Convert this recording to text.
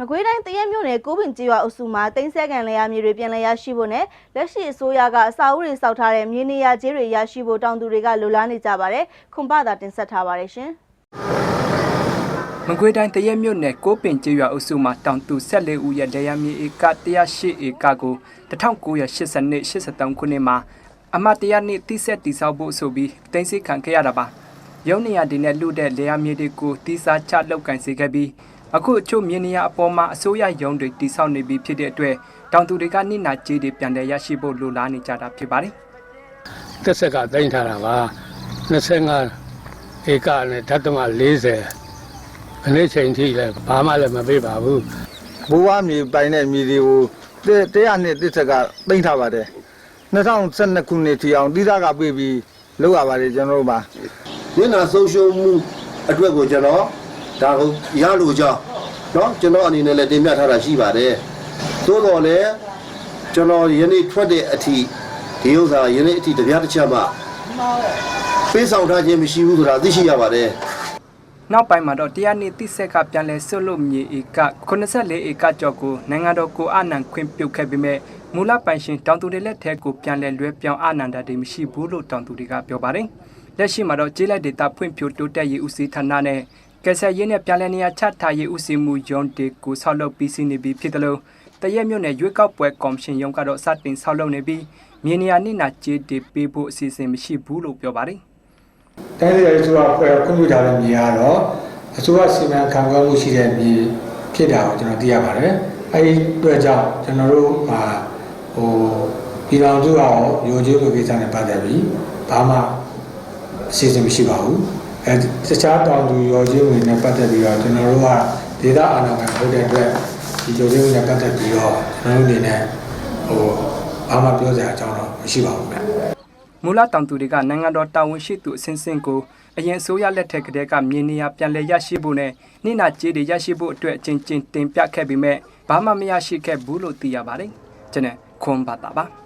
မကွေးတိုင်းတရက်မြို့နယ်ကိုပင်ကျေးရွာအုပ်စုမှာတင်ဆက်ကန်လျာမြေတွေပြန်လည်ရရှိဖို့နဲ့လက်ရှိအစိုးရကအစာအုပ်တွေစောက်ထားတဲ့မြေနေရာကျေးတွေရရှိဖို့တောင်သူတွေကလိုလားနေကြပါတယ်။ခွန်ပသာတင်ဆက်ထားပါတယ်ရှင်။မကွေးတိုင်းတရက်မြို့နယ်ကိုပင်ကျေးရွာအုပ်စုမှာတောင်သူ14ဦးရဲ့တရားမြေဧက108ဧကကို1982 83ခုနှစ်မှာအမတ်တရားနှစ်တိဆက်တိဆောက်ဖို့ဆိုပြီးတင်စစ်ခံခဲ့ရတာပါ။ရုံးနေရာတွေနဲ့လူတဲ့လေယာမြေတွေကိုတိစားချလောက်ကင်စေခဲ့ပြီး အခုအချို့မြေနေရာအပေါ်မှာအစိုးရရုံးတွေတိဆောက်နေပြီးဖြစ်တဲ့အတွက်တောင်သူတွေကနိနာကျေးတွေပြန်လည်ရရှိဖို့လိုလားနေကြတာဖြစ်ပါတယ်။တက်ဆက်ကတင်ထားတာပါ25ဧကနဲ့ဓာတ်မ40ခနေ့ချိန်ထိလည်းဘာမှလည်းမပေးပါဘူးဘိုးဝါမြေပိုင်တဲ့မြေတွေကိုတဲ့တရားနှစ်တစ်ဆက်ကတင်ထားပါတယ်2012ခုနှစ်ထိအောင်တိသားကပြေးပြီးလောက်ရပါတယ်ကျွန်တော်တို့ပါမျက်နှာဆုံးရှုံးမှုအတွက်ကိုကျွန်တော် ဒါကိုရလို့ကြောင်းเนาะကျွန်တော်အနေနဲ့လည်းတင်ပြထားတာရှိပါတယ်သို့တော်လည်းကျွန်တော်ယနေ့ထွက်တဲ့အထိဒီဥစ္စာယနေ့အထိတပြားတစ်ချက်မှပေးဆောင်ထားခြင်းမရှိဘူးဆိုတာသိရှိရပါတယ် နောက်ပိုင်းမှာတော့တရားနေတိဆက်ကပြန်လဲဆွတ်လို့မြေဧက84ဧကကျော်ကိုနိုင်ငံတော်ကိုအာဏာခွင့်ပြုခဲ့ပေမဲ့မူလပိုင်ရှင်တောင်သူတွေလက်ထက်ကိုပြန်လဲလွဲပြောင်းအာဏာတတွေမရှိဘူးလို့တောင်သူတွေကပြောပါတယ်။လက်ရှိမှာတော့ကျေးလက်ဒေတာဖွံ့ဖြိုးတိုးတက်ရေးဦးစီးဌာနနဲ့ ကယ်ဆယ်ရေးနဲ့ပြန်လည်နေရာချထားရေးဦးစီးမှုရုံးတွေကိုဆောက်လုပ်ပြီးစီးနေပြီဖြစ်တယ်လို့တရက်မြို့နယ်ရွေးကောက်ပွဲကော်မရှင်ရုံးကတော့စတင်ဆောက်လုပ်နေပြီးမြေနေရာနိနာကျေးတွေပေးဖို့အစီအစဉ်မရှိဘူးလို့ပြောပါတယ်။တိုင်းဒေသကြီးဆိုတာဖွဲ့ခွင့်ပြုထားတဲ့မြေကတော့အစိုးရစီမံခန့်ခွဲမှုရှိတဲ့မြေဖြစ်တာကိုကျွန်တော်သိရပါတယ်။အဲဒီအတွက်ကြောင့်ကျွန်တော်တို့ဟာဟိုပြည်တော်စုအောင်ရိုချိုးကိုကိစ္စနဲ့ပတ်သက်ပြီးဘာမှအစီအစဉ်မရှိပါဘူး။ အဲတခြားတောင်သူရိုချိုးဝင်နဲ့ပတ်သက်ပြီးတော့ကျွန်တော်တို့ကဒေသအာဏာပိုင်ဟုတ်တဲ့အတွက်ဒီရိုချိုးဝင်နဲ့ပတ်သက်ပြီးတော့ကျွန်တော်တို့အနေနဲ့ဟိုဘာမှပြောစရာအကြောင်းတော့မရှိပါဘူးဗျ။မူလတောင်သူတွေကနိုင်ငံတော်တာဝန်ရှိသူအစဉ်စဉ်ကိုအရင်အစိုးရလက်ထက်ကတည်းကမြေနေရာပြန်လည်ရရှိဖို့နဲ့နိနာကျေးတွေရရှိဖို့အတွက်အချင်းချင်းတင်ပြခဲ့ပေမဲ့ဘာမှမရရှိခဲ့ဘူးလို့သိရပါတယ်။ကျွန်တော်ခွန်ပါတာပါ။